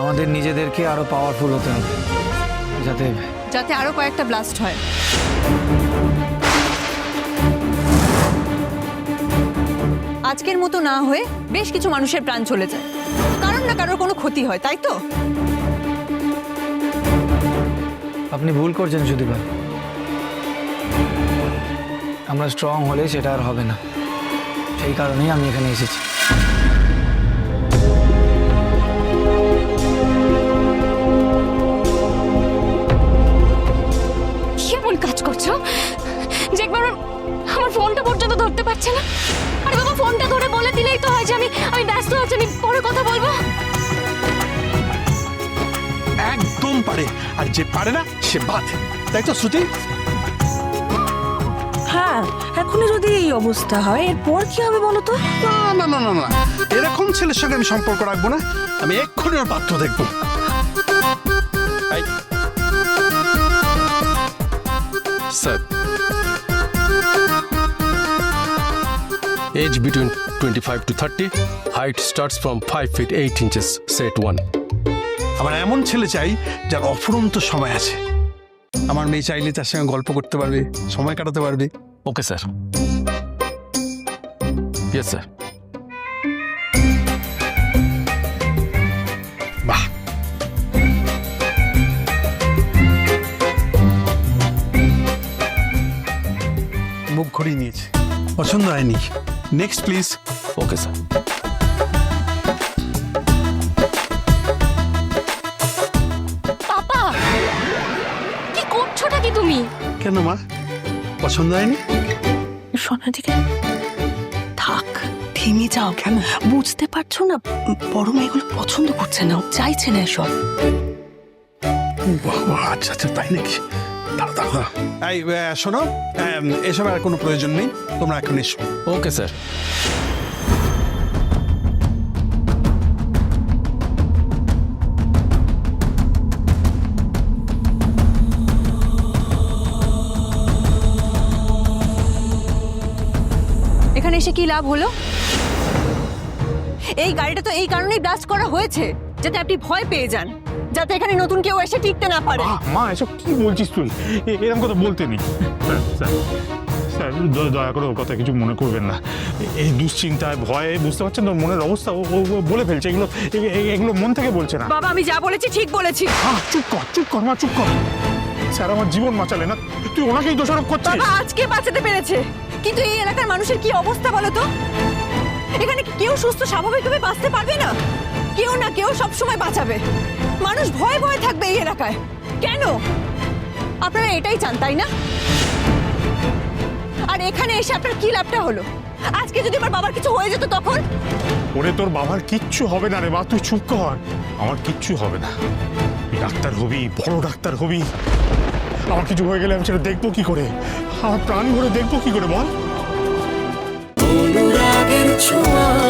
আমাদের নিজেদেরকে আরও পাওয়ারফুল হতে হবে যাতে যাতে আরও কয়েকটা ব্লাস্ট হয়। আজকের মতো না হয়ে বেশ কিছু মানুষের প্রাণ চলে যায়। কারণ না কারোর কোনো ক্ষতি হয় তাই তো? আপনি ভুল করছেন সুদীপা। আমরা স্ট্রং হলে সেটা আর হবে না। সেই কারণেই আমি এখানে এসেছি। ধরতে পারছে না? আরে বাবা ফোনটা ধরে বলে দিলেই তো হয় যে আমি আমি ব্যস্ত আছি আমি পরে কথা বলব। একদম পারে। আর যে পারে না সে বাদ। তাই তো শ্রুতি? হ্যাঁ এখনই যদি এই অবস্থা হয় এরপর কি হবে বলো তো? না না না না না। এরকম ছেলের সঙ্গে আমি সম্পর্ক রাখব না। আমি এক্ষুনি ওর পাত্র দেখব। এই, Age between 25 to 30. Height starts from 5 feet 8 inches. Set 1. আমার এমন ছেলে চাই যার অফুরন্ত সময় আছে আমার মেয়ে চাইলে তার সঙ্গে গল্প করতে পারবে সময় কাটাতে পারবে ওকে স্যার ইয়েস স্যার বাহ মুখ ঘুরিয়ে নিয়েছে পছন্দ হয়নি নেক্সট প্লিজ Okay, sir. পাপা কি করছোটা কি তুমি? কেন মা? পছন্দ হয়নি? সোনার দিকে থাক থেমে যাও। কেন? বুঝতে পারছ না বড় মেয়েগুলো পছন্দ করছে না চাইছে না এসব। বাবা আচ্ছা আচ্ছা তাই নাকি? এই শোনো এসব আর কোনো প্রয়োজন নেই তোমরা এখন এসো। Okay, sir. এখানে এসে কি লাভ হলো? এই গাড়িটা তো এই কারণেই ব্লাস্ট করা হয়েছে যাতে আপনি ভয় পেয়ে যান। যাতে এখানে নতুন কেউ এসে টিকতে না পারে। মা এসব কি বলছিস তুই? এরকম কথা বলতে নেই। স্যার, স্যার, দয়া করে ওর কথা কিছু মনে করবেন না। এই দুশ্চিন্তায় ভয়ে বুঝতে পারছেন তো মনের অবস্থা ও বলে ফেলছে এগুলো এগুলো মন থেকে বলছে না। বাবা আমি যা বলেছি ঠিক বলেছি। চুপ কর চুপ কর মা চুপ কর। স্যার আমার জীবন বাঁচালে না। তুই ওনাকেই দোষারোপ করছিস? বাবা আজকে বাঁচাতে পেরেছে। কিন্তু এই এলাকার মানুষের কি অবস্থা বলো তো? এখানে কেউ সুস্থ স্বাভাবিকভাবে বাঁচতে পারবে না? কেউ না কেউ সবসময় বাঁচাবে। মানুষ ভয় ভয় থাকবে এই এলাকায়। কেন? আপনারা এটাই চান তাই না? আর এখানে এসে আপনার কি লাভটা হলো? আজকে যদি আমার বাবার কিছু হয়ে যেত তখন? ওরে তোর বাবার কিচ্ছু হবে না রে মা তুই চুপ কর। আমার কিচ্ছু হবে না। ডাক্তার হবি বড় ডাক্তার হবি। আমার কিছু হয়ে গেলে আমি সেটা দেখব কি করে? আমার প্রাণ ভরে দেখব কি করে বল? ছোঁয়া।